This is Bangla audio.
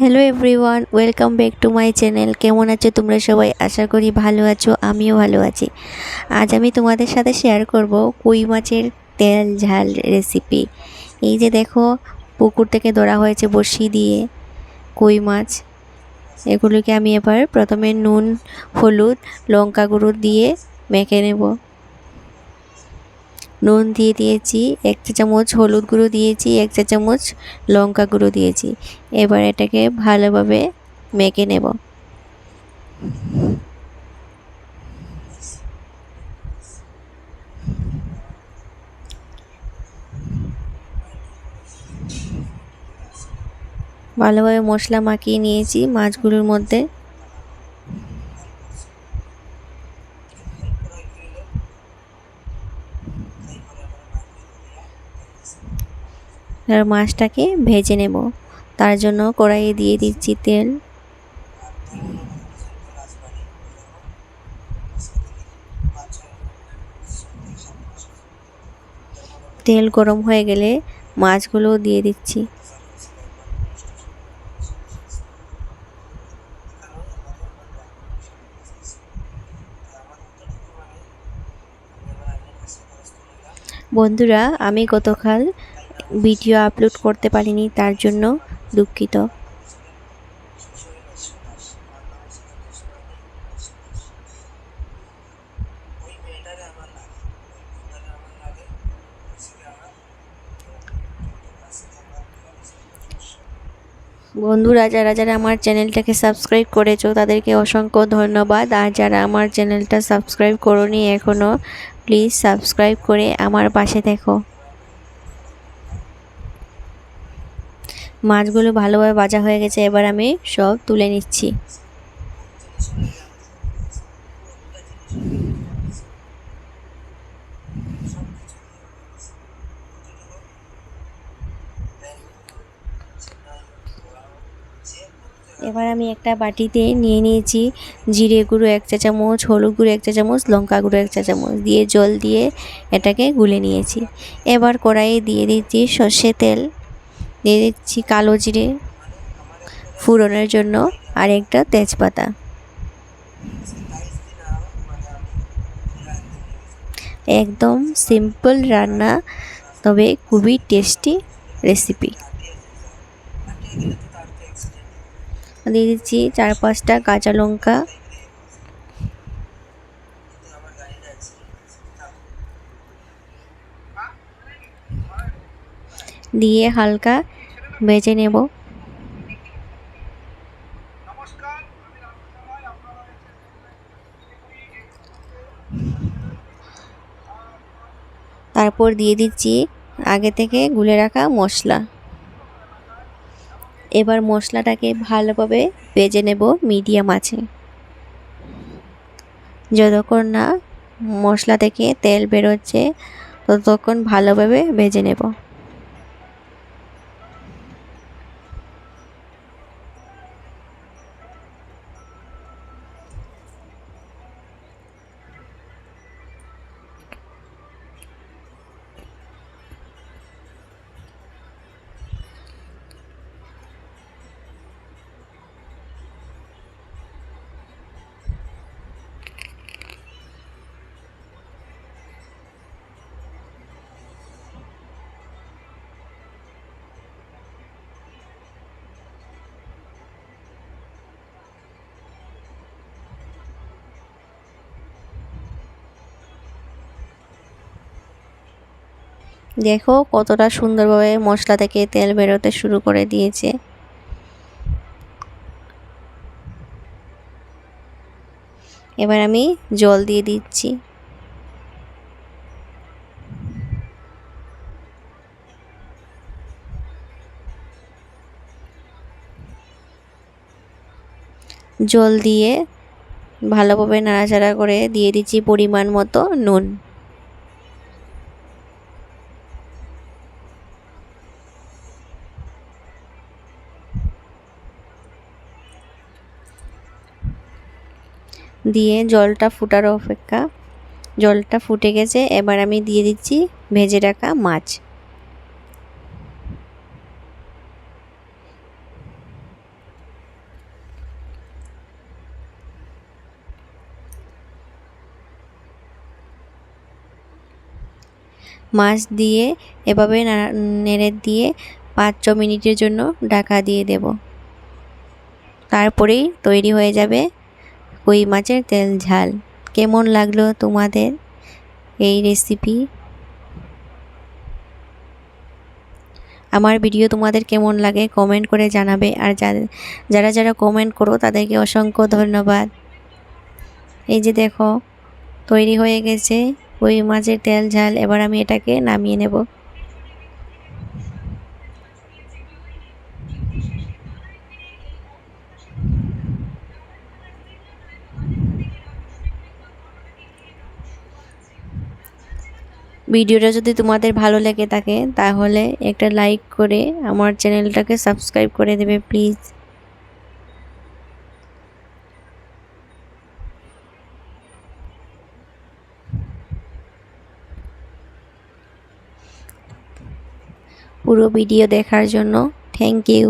Hello everyone welcome back to my channel কেমন আছো তোমরা সবাই? আশা করি ভালো আছো, আমিও ভালো আছি। আজ আমি তোমাদের সাথে শেয়ার করব কই মাছের তেল ঝাল রেসিপি এই যে দেখো, পুকুর থেকে ধরা হয়েছে বড়শি দিয়ে কই মাছ। এগুলোকে আমি এবার প্রথমে নুন, হলুদ, লঙ্কা গুঁড়ো দিয়ে মেখে নেব। নুন দিয়ে দিয়েছি, এক চা চামচ হলুদ গুঁড়ো দিয়েছি, এক চা চামচ লঙ্কা গুঁড়ো দিয়েছি। এবার এটাকে ভালোভাবে মেখে নেব। ভালোভাবে মশলা মাখিয়ে নিয়েছি মাছগুলোর মধ্যে। আর মাছটাকে ভেজে নেব। তার জন্য কড়াইয়ে দিয়ে দিচ্ছি তেল। তেল গরম হয়ে গেলে মাছগুলো দিয়ে দিচ্ছি। বন্ধুরা, আমি গতকাল ভিডিও আপলোড করতে পারিনি, তার জন্য দুঃখিত। বন্ধুরা, যারা যারা আমার চ্যানেলটাকে সাবস্ক্রাইব করেছ, তাদেরকে অসংখ্য ধন্যবাদ। আর যারা আমার চ্যানেলটা সাবস্ক্রাইব করোনি এখনও প্লিজ সাবস্ক্রাইব করে আমার পাশে দেখো মাছগুলো ভালোভাবে ভাজা হয়ে গেছে, এবার আমি সব তুলে নিচ্ছি। এবার আমি একটা বাটিতে নিয়ে নিয়েছি জিরে গুঁড়ো, এক চা চামচ, হলুদ গুঁড়ো, এক চা চামচ, লঙ্কা গুঁড়ো, এক চা চামচ দিয়ে জল দিয়ে এটাকে গুলে নিয়েছি। এবার কড়াইয়ে দিয়ে দিচ্ছি সর্ষে তেল। দিয়ে দিচ্ছি কালো জিরে ফুরনের জন্য আর একটা তেজপাতা। একদম সিম্পল রান্না, তবে খুবই টেস্টি রেসিপি। দিয়ে দিচ্ছি চার পাঁচটা কাঁচা লঙ্কা দিয়ে হালকা ভেজে নেব। তারপর দিয়ে দিচ্ছি আগে থেকে গুলে রাখা মশলা। এবার মশলাটাকে ভালোভাবে ভেজে নেব মিডিয়াম আছে। যতক্ষণ না মশলা থেকে তেল বেরোচ্ছে, ততক্ষণ ভালোভাবে ভেজে নেব। দেখো কতটা সুন্দরভাবে মশলা থেকে তেল বেরোতে শুরু করে দিয়েছে। এবার আমি জল দিয়ে দিচ্ছি। জল দিয়ে ভালোভাবে নাড়াচাড়া করে দিয়ে দিচ্ছি পরিমাণ মতো নুন। দিয়ে জলটা ফুটার অপেক্ষা। জলটা ফুটে গেছে, এবার আমি দিয়ে দিচ্ছি ভেজে রাখা মাছ। মাছ দিয়ে এভাবে নেড়ে দিয়ে পাঁচ ছ মিনিটের জন্য ঢাকা দিয়ে দেব। তারপরেই তৈরি হয়ে যাবে কই মাছের তেল ঝাল। কেমন লাগল তোমাদের এই রেসিপি আমার ভিডিও তোমাদের কেমন লাগে কমেন্ট করে জানাবে। আর যারা যারা কমেন্ট করো তাদেরকে অসংখ্য ধন্যবাদ। এই যে দেখো, তৈরি হয়ে গেছে ওই মাছের তেল ঝাল। এবার আমি এটাকে নামিয়ে নেব। ভিডিওটা যদি তোমাদের ভালো লেগে থাকে, তাহলে একটা লাইক করে আমার চ্যানেলটাকে সাবস্ক্রাইব করে দেবে প্লিজ পুরো ভিডিও দেখার জন্য থ্যাংক ইউ